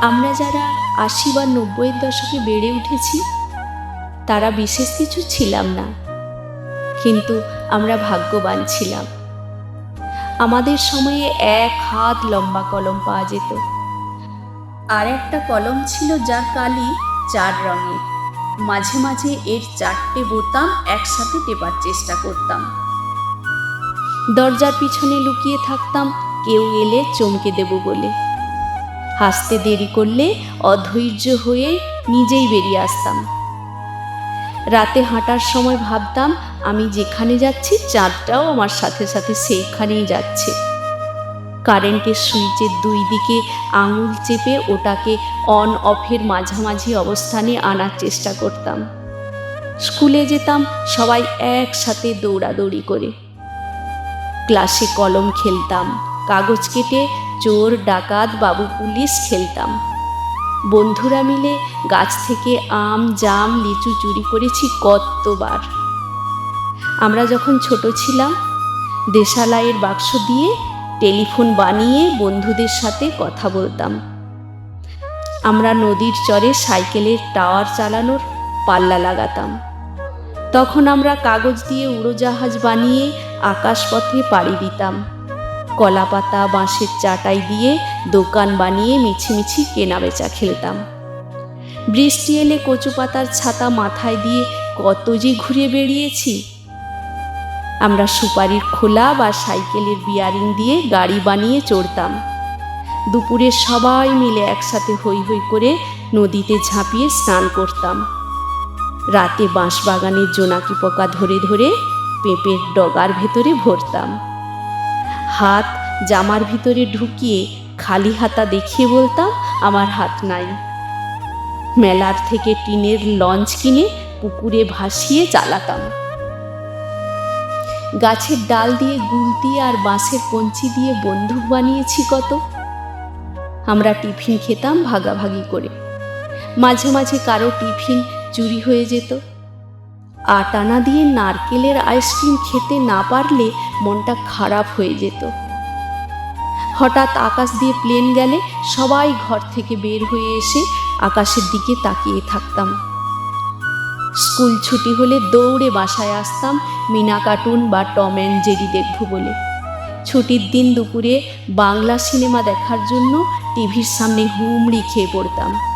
আমরা যারা আশি বা নব্বইয়ের দশকে বেড়ে উঠেছি, তারা বিশেষ কিছু ছিলাম না। কিন্তু আমরা ভাগ্যবান ছিলাম। আমাদের সময়ে এক হাত লম্বা কলম পাওয়া যেত। আর একটা কলম ছিল যার কালি, চার রঙের। মাঝে মাঝে এর চারটে বোতাম একসাথে টেপার চেষ্টা করতাম। দরজার পিছনে লুকিয়ে থাকতাম, কেউ এলে চমকে দেব বলে। হাসতে দেরি করলে অধৈর্য হয়ে নিজেই বেরিয়ে আসতাম। রাতে হাঁটার সময় ভাবতাম, আমি যেখানে যাচ্ছি, চাঁদটাও আমার সাথে সাথে সেইখানেই যাচ্ছে। কারেন্টের সুইচের দুই দিকে আঙুল চেপে ওটাকে অন, অফের মাঝামাঝি অবস্থানে আনার চেষ্টা করতাম। স্কুলে যেতাম, সবাই একসাথে দৌড়াদৌড়ি করে। ক্লাসে কলম খেলতাম, কাগজ কেটে চোর, ডাকাত, বাবু পুলিশ খেলতাম। বন্ধুরা মিলে গাছ থেকে আম, জাম, লিচু চুরি করেছি কতবার। আমরা যখন ছোট ছিলাম, দেশালাইয়ের বাক্স দিয়ে টেলিফোন বানিয়ে বন্ধুদের সাথে কথা বলতাম। আমরা নদীর চরে সাইকেলের টাওয়ার চালানোর পাল্লা লাগাতাম। তখন আমরা কাগজ দিয়ে উড়োজাহাজ বানিয়ে আকাশপথে পাড়ি দিতাম। কলাপাতা, বাঁশের চাটাই দিয়ে দোকান বানিয়ে মিছিমিছি কেনাবেচা খেলতাম। বৃষ্টি এলে কচু পাতার ছাতা মাথায় দিয়ে কত যে ঘুরে বেরিয়েছি আমরা সুপারির খোলা বা সাইকেলের বিয়ারিং দিয়ে গাড়ি বানিয়ে চড়তাম। দুপুরে সবাই মিলে একসাথে হই হই করে নদীতে ঝাঁপিয়ে স্নান করতাম। রাতে বাঁশবাগানের জোনাকি পোকা ধরে ধরে পেঁপের ডগার ভেতরে ভরতাম। হাত জামার ভিতরে ঢুকিয়ে খালি হাতা দেখিয়ে বলতাম, আমার হাত নাই। মেলার থেকে টিনের লঞ্চ কিনে পুকুরে ভাসিয়ে চালাতাম। গাছের ডাল দিয়ে গুলতি আর বাঁশের কঞ্চি দিয়ে বন্দুক বানিয়েছি কত। আমরা টিফিন খেতাম ভাগাভাগি করে। মাঝে মাঝে কারও টিফিন চুরি হয়ে যেত। আটানা দিয়ে নারকেলের আইসক্রিম খেতে না পারলে মনটা খারাপ হয়ে যেত। হঠাৎ আকাশ দিয়ে প্লেন গেলে সবাই ঘর থেকে বের হয়ে এসে আকাশের দিকে তাকিয়ে থাকতাম। স্কুল ছুটি হলে দৌড়ে বাসায় আসতাম মিনা কার্টুন বা টম অ্যান্ড জেরি দেখব বলে। ছুটির দিন দুপুরে বাংলা সিনেমা দেখার জন্য টিভির সামনে হুমড়ি খেয়ে পড়তাম।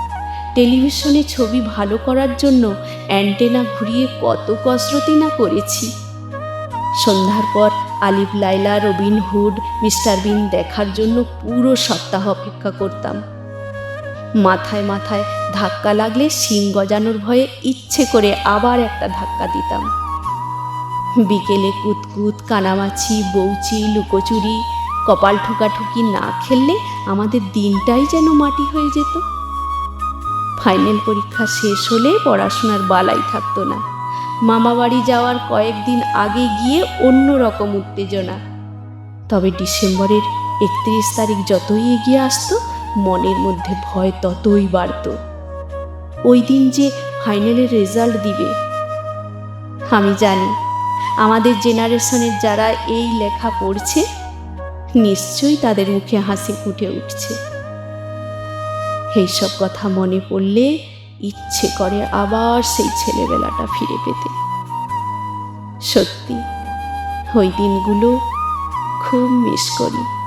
টেলিভিশনে ছবি ভালো করার জন্য অ্যান্টেনা ঘুরিয়ে কত কসরতি না করেছি। সন্ধ্যার পর Alif Laila Robin, Hood, Mr Bean দেখার জন্য পুরো সপ্তাহ অপেক্ষা করতাম। মাথায় মাথায় ধাক্কা লাগলে শিং গজানোর ভয়ে ইচ্ছে করে আবার একটা ধাক্কা দিতাম। বিকেলে কুতকুত, কানামাছি, বৌচি, লুকোচুরি, কপাল ঠুকাঠুকি না খেললে আমাদের দিনটাই যেন মাটি হয়ে যেত। ফাইনাল পরীক্ষা শেষ হলে পড়াশোনার বালাই থাকতো না। মামা বাড়ি যাওয়ার কয়েকদিন আগে গিয়ে অন্য রকম উত্তেজনা। তবে ডিসেম্বরের একত্রিশ তারিখ যতই এগিয়ে আসতো, মনের মধ্যে ভয় ততই বাড়ত। ওই দিন যে ফাইনালের রেজাল্ট দিবে। আমি জানি, আমাদের জেনারেশনের যারা এই লেখা পড়ছে, নিশ্চয়ই তাদের মুখে হাসি ফুটে উঠছে। এইসব কথা মনে পড়লে ইচ্ছে করে আবার সেই ছেলেবেলাটা ফিরে পেতে। সত্যি, ওই দিনগুলো খুব মিস করি।